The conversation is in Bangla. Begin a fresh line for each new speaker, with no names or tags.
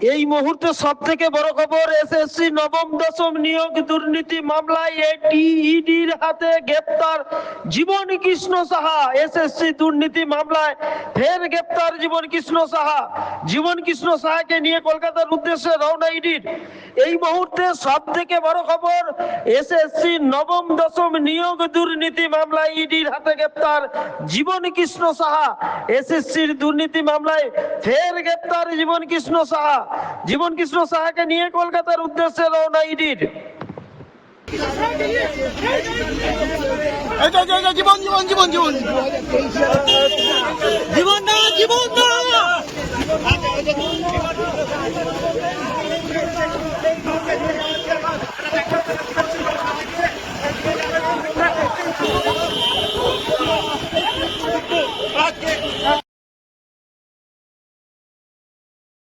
এই মুহূর্তে সব থেকে বড় খবর, এসএসসি নবম, দশম নিয়োগ দুর্নীতি মামলায় এটিইডির হাতে গ্রেপ্তার জীবন কৃষ্ণ সাহা। এসএসসি দুর্নীতি মামলায় ফের গ্রেপ্তার জীবন কৃষ্ণ সাহা। জীবন কৃষ্ণ সাহাকে নিয়ে কলকাতার উদ্দেশ্যে রওনা ইডির। এই মুহূর্তে সব থেকে বড় খবর, এসএসসি নবম, দশম নিয়োগ দুর্নীতি মামলায় ইডির হাতে গ্রেপ্তার জীবন কৃষ্ণ সাহা। এসএসসির দুর্নীতি মামলায় ফের গ্রেপ্তার জীবন কৃষ্ণ সাহা। জীবন কৃষ্ণ সাহাকে নিয়ে কলকাতার উদ্দেশ্যে রওনা ইডির।
জীবন জীবন জীবন জীবন। জীবন না জীবন